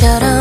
것처럼